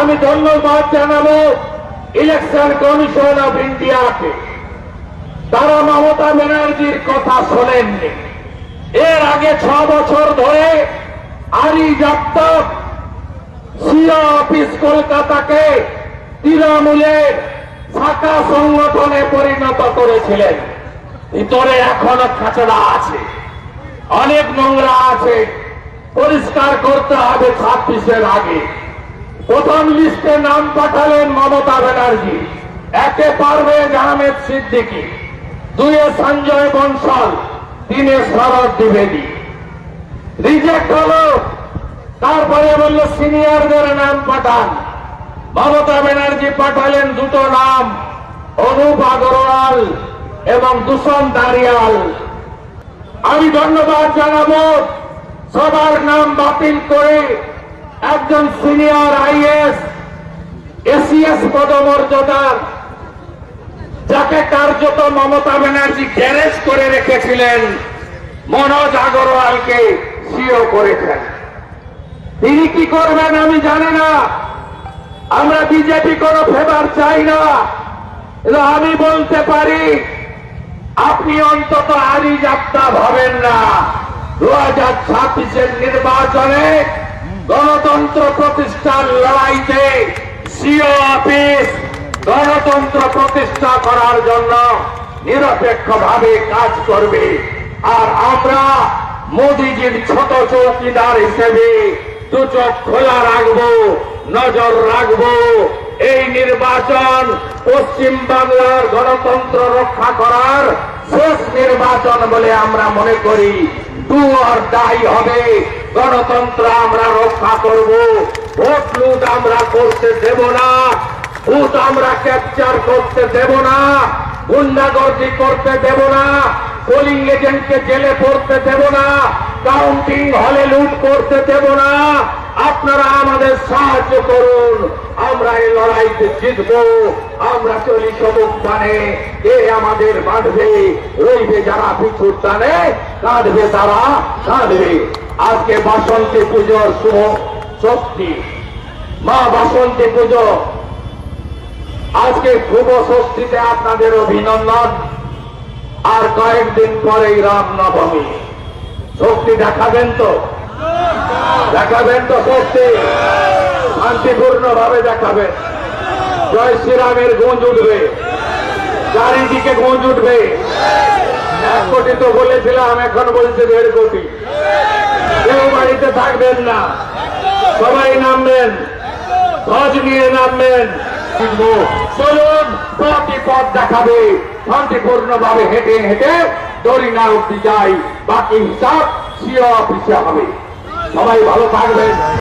আমি ধন্যবাদ জানাব ইলেকশন কমিশন অফ ইন্ডিয়াকে। তারা মমতা ব্যানার্জির কথা শোনেননি। এর আগে ছ বছর ধরে আরি যাত্রা সিও অফিস কলকাতাকে তৃণমূলের শাখা সংগঠনে পরিণত করেছিলেন। ভিতরে এখনও খাঁচড়া আছে। অনেক নোংরা আছে। পরিষ্কার করতে হবে ছাব্বিশের আগে। প্রথম লিস্টে নাম পাঠালেন মমতা ব্যানার্জি। একে পারভেজ আহমেদ সিদ্দিকী, দুয়ে সঞ্জয় বনশাল, তিনে শরৎ দ্বিবেদী। রিজেক্ট হলো, তারপরে বলল সিনিয়রদের নাম পাঠান। মমতা ব্যানার্জি পাঠালেন দুটো নাম, অনুপ আগরওয়াল এবং দূষণ দারিয়াল আমি ধন্যবাদ জানাব, সবার নাম বাতিল করে একজন সিনিয়র আইএস এসিএস পদমর্যাদার, যাকে কার্যত মমতা ব্যানার্জি গ্যারেজ করে রেখেছিলেন, মনোজ আগরওয়ালকে সিও করেছেন। তিনি কি করবেন আমি জানি না। আমরা বিজেপি কোনো ফেভার চাই না। আমি বলতে পারি, আপনি অন্তত আরি যাত্রা ভাবেন না। দু হাজার ছাব্বিশের নির্বাচনে গণতন্ত্র প্রতিষ্ঠার লড়াইতে সিও অফিস গণতন্ত্র প্রতিষ্ঠা করার জন্য নিরপেক্ষভাবে কাজ করবে। আর আমরা মোদিজির ছোট চৌকিদার হিসেবে দু চোখ খোলা রাখব, নজর রাখব। এই নির্বাচন পশ্চিম বাংলার গণতন্ত্র রক্ষা করার শেষ নির্বাচন বলে আমরা মনে করি। টু আর ডাই হবে। গণতন্ত্র আমরা রক্ষা করব, ভোট লুট আমরা করতে দেব না ভোট আমরা ক্যাপচার করতে দেব না গুন্ডাগর্দি করতে দেব না পোলিং এজেন্টকে জেলে পড়তে দেব না কাউন্টিং হলে লুট করতে দেব না। আপনারা আমাদের সাহায্য করুন। আমরা এই লড়াইতে জিতবো। আমরা চলি সবুজ টানে এ আমাদের বাঁধবে। রইবে যারা পিছুর টানে, কাঁদবে তারা কাঁদবে। আজকে বাসন্তী পুজোর শুভ ষষ্ঠী। মা বাসন্তী পুজো। আজকে শুভ ষষ্ঠীতে আপনাদের অভিনন্দন। আর কয়েকদিন পরেই রাম নবমী শক্তি দেখাবেন তো? দেখাবেন তো শক্তি। শান্তিপূর্ণ ভাবে দেখাবেন। জয় শ্রীরামের গঞ্জ উঠবে। চারিদিকে গঞ্জ উঠবে। এক কোটি তো বলেছিলাম, এখন বলছে দেড় কোটি। কেউ বাড়িতে থাকবেন না। সবাই নামবেন। ধ্বজ নিয়ে নামবেন। চলুন প্রতি পথ দেখাবে। শান্তিপূর্ণ ভাবে হেঁটে হেঁটে দড়ি না উঠতে যাই। বাকি হিসাব সিও অফিসে হবে। সবাই ভালো থাকবেন।